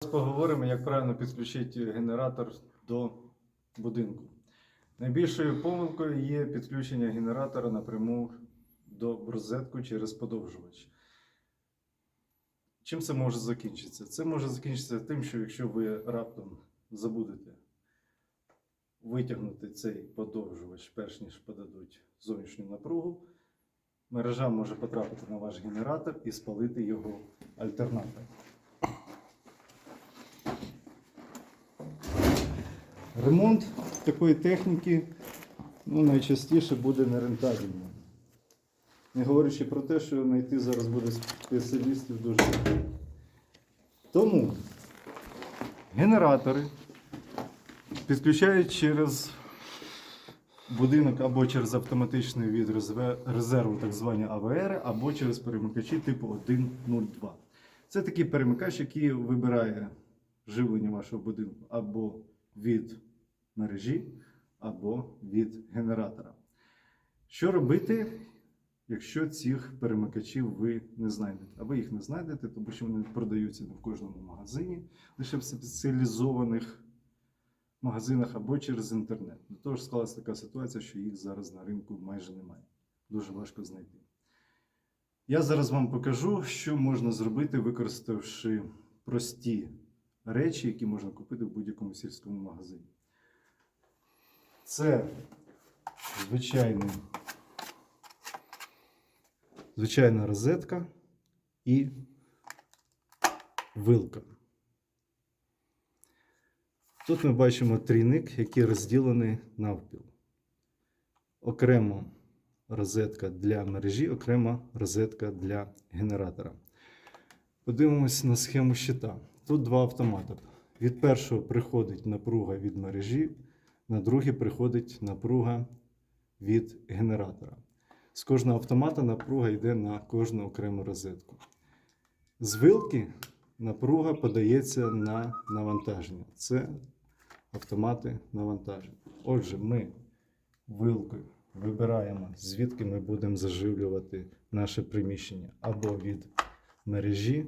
Зараз поговоримо, як правильно підключити генератор до будинку. Найбільшою помилкою є підключення генератора напряму до розетку через подовжувач. Чим це може закінчитися? Це може закінчитися тим, що якщо ви раптом забудете витягнути цей подовжувач, перш ніж подадуть зовнішню напругу, мережа може потрапити на ваш генератор і спалити його альтернатор. Ремонт такої техніки ну, найчастіше буде нерентабельним. Не говорячи про те, що знайти зараз буде спеціалістів дуже. Тому генератори підключають через будинок або через автоматичний від резерву, так звані АВР, або через перемикачі типу 1.02. Це такий перемикач, який вибирає живлення вашого будинку або від мережі, або від генератора. Що робити, якщо цих перемикачів ви не знайдете? А ви їх не знайдете, тому що вони продаються не в кожному магазині, лише в спеціалізованих магазинах або через інтернет. До того ж склалася така ситуація, що їх зараз на ринку майже немає. Дуже важко знайти. Я зараз вам покажу, що можна зробити, використавши прості речі, які можна купити в будь-якому сільському магазині. Це звичайний, звичайна розетка і вилка. Тут ми бачимо трійник, який розділений навпіл. Окремо розетка для мережі, окрема розетка для генератора. Подивимось на схему щита. Тут два автомати. Від першого приходить напруга від мережі, на другий приходить напруга від генератора. З кожного автомата напруга йде на кожну окрему розетку. З вилки напруга подається на навантаження. Це автомати навантаження. Отже, ми вилкою вибираємо, звідки ми будемо заживлювати наше приміщення або від мережі,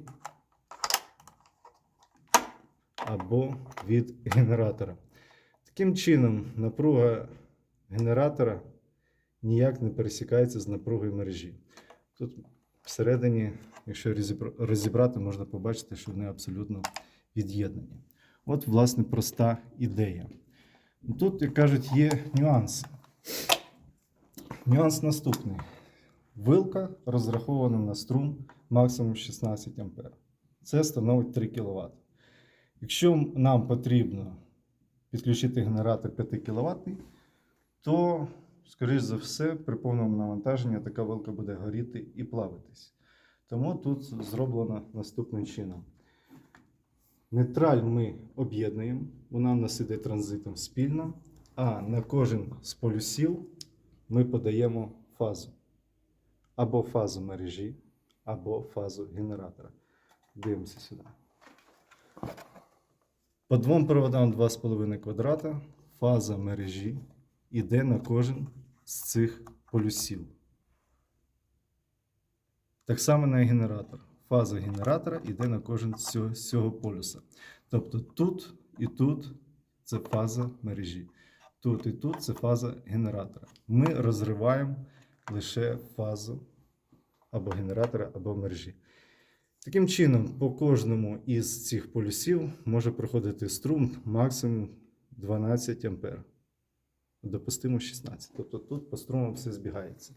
або від генератора. Таким чином, напруга генератора ніяк не пересікається з напругою мережі. Тут всередині, якщо розібрати, можна побачити, що вони абсолютно від'єднані. От, власне, проста ідея. Тут, як кажуть, є нюанси. Нюанс наступний. Вилка розрахована на струм максимум 16 А. Це становить 3 кВт. Якщо нам потрібно підключити генератор 5 кВт, то, скоріш за все, при повному навантаженні така вилка буде горіти і плавитись. Тому тут зроблено наступним чином. Нейтраль ми об'єднуємо, вона в нас іде транзитом спільно, а на кожен з полюсів ми подаємо фазу. Або фазу мережі, або фазу генератора. Дивимося сюди. По двом проводам 2,5 квадрата фаза мережі йде на кожен з цих полюсів. Так само на генератор. Фаза генератора йде на кожен з цього, з цього полюса. Тобто тут і тут це фаза мережі. Тут і тут це фаза генератора. Ми розриваємо лише фазу або генератора, або мережі. Таким чином, по кожному із цих полюсів може проходити струм максимум 12 А. Допустимо 16. Тобто тут по струму все збігається.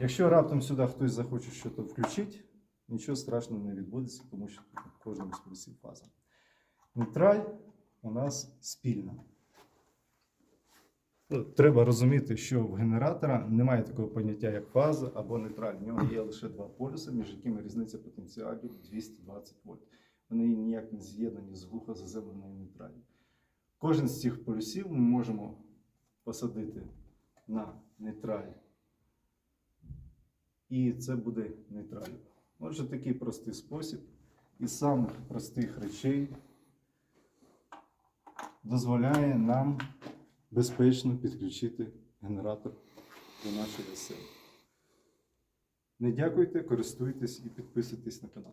Якщо раптом сюди хтось захоче щось включити, нічого страшного не відбудеться, тому що в кожному з полюсів фаза. Нейтраль у нас спільна. Ну, Треба розуміти, що в генератора немає такого поняття, як фаза або нейтраль. В нього є лише два полюси, між якими різниця потенціалів 220 вольт. Вони ніяк не з'єднані з глухо заземленою нейтралью. Кожен з цих полюсів ми можемо посадити на нейтраль. І це буде нейтраль. Отже, такий простий спосіб із самих простих речей дозволяє нам безпечно підключити генератор до нашої сили. Не дякуйте, користуйтесь і підписуйтесь на канал.